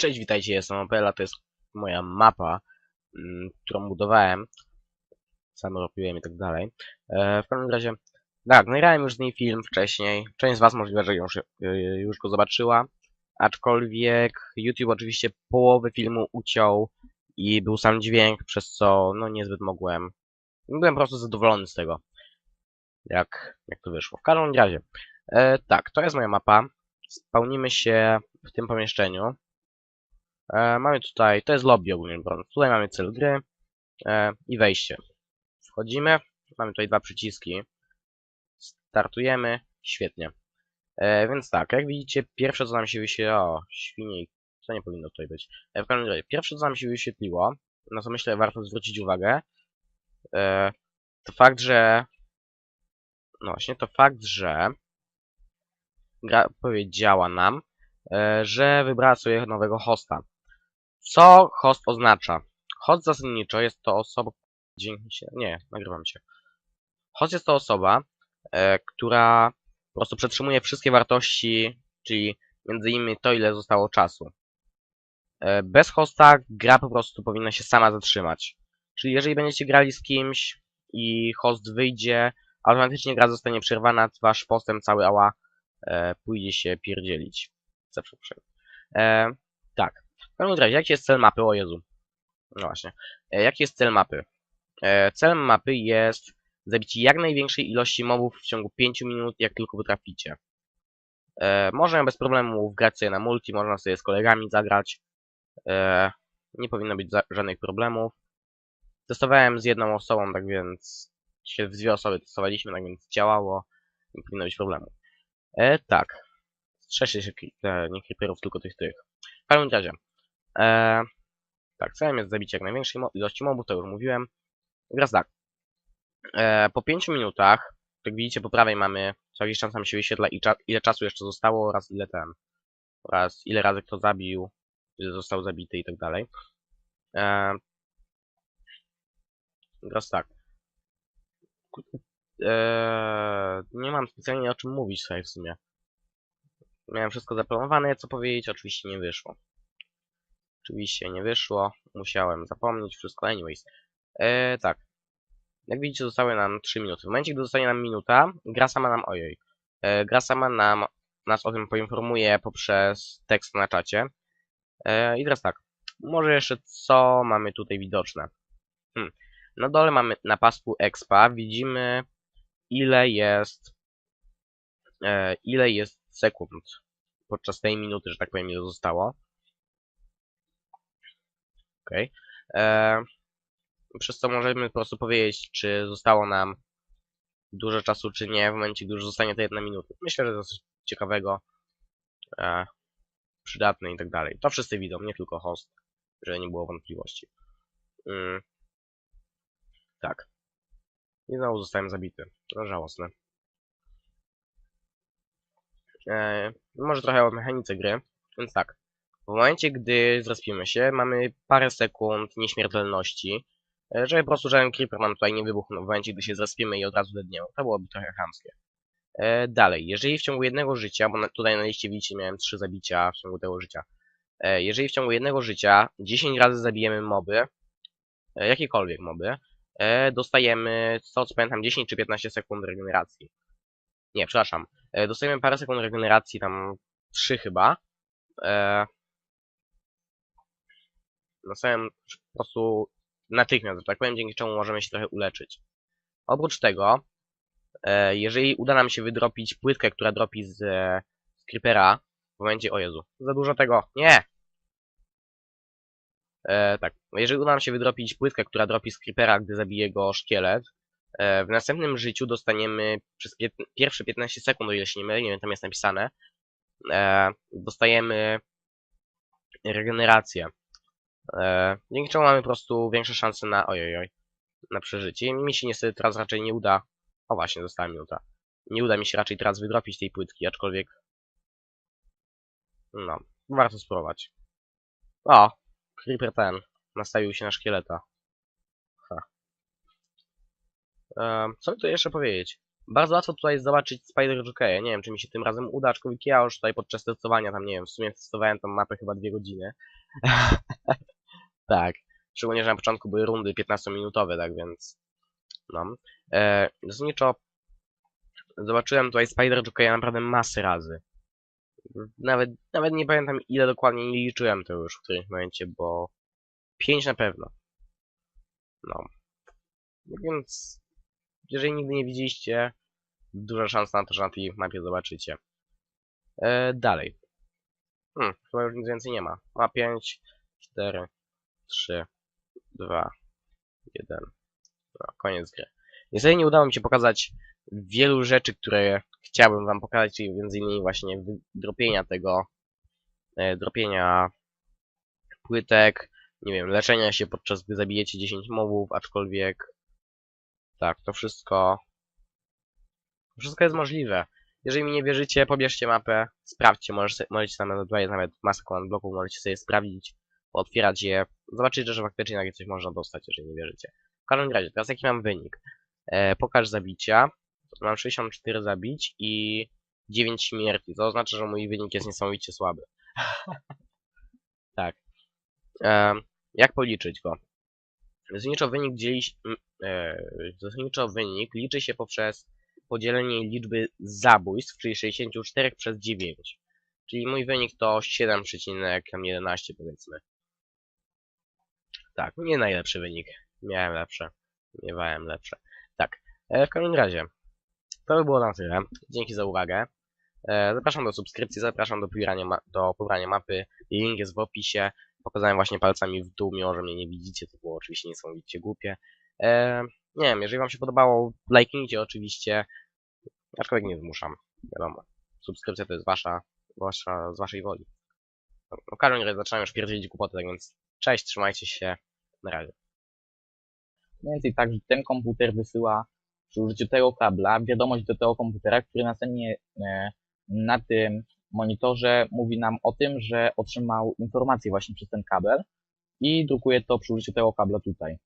Cześć, witajcie, jestem Opela, to jest moja mapa, mm, którą budowałem. Sam robiłem i tak dalej. E, w każdym razie, tak, nagrałem już z niej film wcześniej. Część z was możliwe, że już, e, już go zobaczyła. Aczkolwiek YouTube oczywiście połowę filmu uciął i był sam dźwięk, przez co no niezbyt mogłem. Byłem po prostu zadowolony z tego. Jak, jak to wyszło. W każdym razie, e, tak, to jest moja mapa. Spełnimy się w tym pomieszczeniu. E, mamy tutaj, to jest lobby ogólnie biorąc. Tutaj mamy cel gry e, i wejście. Wchodzimy, mamy tutaj dwa przyciski. Startujemy, świetnie. E, więc tak, jak widzicie, pierwsze co nam się wyświetliło, o, świnie, co nie powinno tutaj być. E, w każdym razie, pierwsze co nam się wyświetliło, na co myślę warto zwrócić uwagę, e, to fakt, że, no właśnie, to fakt, że gra powiedziała nam, e, że wybrała sobie nowego hosta. Co host oznacza? Host zasadniczo jest to osoba... Dzięki się... Nie, nagrywam się. Host jest to osoba, e, która po prostu przetrzymuje wszystkie wartości, czyli między innymi to, ile zostało czasu. E, bez hosta gra po prostu powinna się sama zatrzymać. Czyli jeżeli będziecie grali z kimś i host wyjdzie, automatycznie gra zostanie przerwana, wasz postęp cały ała e, pójdzie się pierdzielić. Zawsze przerwę. E, tak. W każdym razie, jaki jest cel mapy? O Jezu. No właśnie. E, jaki jest cel mapy? E, celem mapy jest zabicie jak największej ilości mobów w ciągu 5 minut, jak tylko potraficie. E, można bez problemu wgrać sobie na multi, można sobie z kolegami zagrać. E, nie powinno być żadnych problemów. Testowałem z jedną osobą, tak więc się w dwie osoby testowaliśmy, tak więc działało. Nie powinno być problemu. E, tak. Strzeżcie się e, nie creeperów, tylko tych tych. W każdym razie. E, tak, celem jest zabicie jak największej ilości mobów, to już mówiłem. Teraz tak. E, po 5 minutach, jak widzicie po prawej mamy, co jakiś czas nam się wyświetla i cza ile czasu jeszcze zostało oraz ile ten, oraz ile razy kto zabił, ile został zabity i tak dalej. E, teraz tak. E, nie mam specjalnie o czym mówić tutaj w sumie. Miałem wszystko zaplanowane, co powiedzieć, oczywiście nie wyszło. Oczywiście nie wyszło, musiałem zapomnieć wszystko, anyways. E, tak. Jak widzicie, zostały nam 3 minuty. W momencie, gdy zostanie nam minuta, gra sama nam, ojej, e, gra sama nam, nas o tym poinformuje poprzez tekst na czacie. E, I teraz tak, może jeszcze co mamy tutaj widoczne. Hmm. Na dole mamy na pasku expa, widzimy ile jest, e, ile jest sekund podczas tej minuty, że tak powiem, ile zostało. Okay. Przez co możemy po prostu powiedzieć, czy zostało nam dużo czasu, czy nie, w momencie, gdy już zostanie to jedna minuta. Myślę, że to coś ciekawego, e, przydatne i tak dalej. To wszyscy widzą, nie tylko host, żeby nie było wątpliwości. Mm. Tak. I znowu zostałem zabity. No żałosne. E, może trochę o mechanice gry. Więc tak. W momencie, gdy zrespimy się, mamy parę sekund nieśmiertelności, e, żeby po prostu żaden creeper nam tutaj nie wybuchnął w momencie, gdy się zrespimy i od razu dedniemy. To byłoby trochę chamskie. E, dalej, jeżeli w ciągu jednego życia, bo tutaj na liście widzicie miałem trzy zabicia w ciągu tego życia. E, jeżeli w ciągu jednego życia 10 razy zabijemy moby, jakiekolwiek moby, dostajemy, co pamiętam, 10 czy 15 sekund regeneracji. Nie, przepraszam. Dostajemy parę sekund regeneracji, tam 3 chyba. E, na samym po prostu natychmiast, że tak powiem, dzięki czemu możemy się trochę uleczyć. Oprócz tego, e, jeżeli uda nam się wydropić płytkę, która dropi z, z creepera, w momencie, o Jezu, za dużo tego, nie! E, tak, jeżeli uda nam się wydropić płytkę, która dropi z creepera, gdy zabije go szkielet, e, w następnym życiu dostaniemy przez pierwsze 15 sekund, o ile się nie mylę, nie wiem, tam jest napisane, e, dostajemy regenerację. E, dzięki czemu mamy po prostu większe szanse na ojojoj, na przeżycie. Mi się niestety teraz raczej nie uda, o właśnie, została minuta. Nie uda mi się raczej teraz wydropić tej płytki, aczkolwiek no, warto spróbować. O, Creeper ten, nastawił się na szkieleta. Ha. E, co by tu jeszcze powiedzieć? Bardzo łatwo tutaj zobaczyć Spider Jokeya. Nie wiem, czy mi się tym razem uda, aczkolwiek ja już tutaj podczas testowania, tam nie wiem, w sumie testowałem tą mapę chyba dwie godziny. tak. Szczególnie, że na początku były rundy 15-minutowe, tak więc... No. E, zasadniczo zobaczyłem tutaj Spider Jokeya naprawdę masy razy. Nawet, nawet nie pamiętam ile dokładnie, nie liczyłem to już w którymś momencie, bo... 5 na pewno. No. Więc... Jeżeli nigdy nie widzieliście, duża szansa na to, że na tej mapie zobaczycie. E, dalej. Hmm, chyba już nic więcej nie ma. Ma 5, 4, 3, 2, 1. No, koniec gry. Niestety nie udało mi się pokazać wielu rzeczy, które chciałbym wam pokazać, czyli między innymi właśnie dropienia tego, e, dropienia płytek, nie wiem, leczenia się podczas gdy zabijecie 10 mobów, aczkolwiek tak, to wszystko wszystko jest możliwe. Jeżeli mi nie wierzycie, pobierzcie mapę, sprawdźcie, możecie, możecie tam nawet masę command bloków, możecie sobie sprawdzić, otwierać je, zobaczyć, że faktycznie takie coś można dostać, jeżeli nie wierzycie. W każdym razie, teraz jaki mam wynik? E, pokaż zabicia. Mam 64 zabić i 9 śmierci, to oznacza, że mój wynik jest niesamowicie słaby. tak. E, jak policzyć go? Zasadniczo wynik dzielić, e, zasadniczo wynik liczy się poprzez podzielenie liczby zabójstw, czyli 64 przez 9. Czyli mój wynik to 7,11 powiedzmy. Tak, nie najlepszy wynik. Miałem lepsze. Miewałem lepsze. Tak, e, w każdym razie. To by było na tyle. Dzięki za uwagę. E, zapraszam do subskrypcji, zapraszam do pobierania, do pobrania mapy. Link jest w opisie. Pokazałem właśnie palcami w dół, mimo że mnie nie widzicie, to było oczywiście niesamowicie głupie. E, nie wiem, jeżeli wam się podobało, lajknijcie oczywiście. Aczkolwiek nie zmuszam, wiadomo. Subskrypcja to jest wasza, wasza z waszej woli. No, w każdym razie zaczynam już pierdzielić głupoty, tak więc cześć, trzymajcie się, na razie. Mniej więcej tak, że ten komputer wysyła przy użyciu tego kabla wiadomość do tego komputera, który następnie e, na tym monitorze mówi nam o tym, że otrzymał informację właśnie przez ten kabel i drukuje to przy użyciu tego kabla tutaj.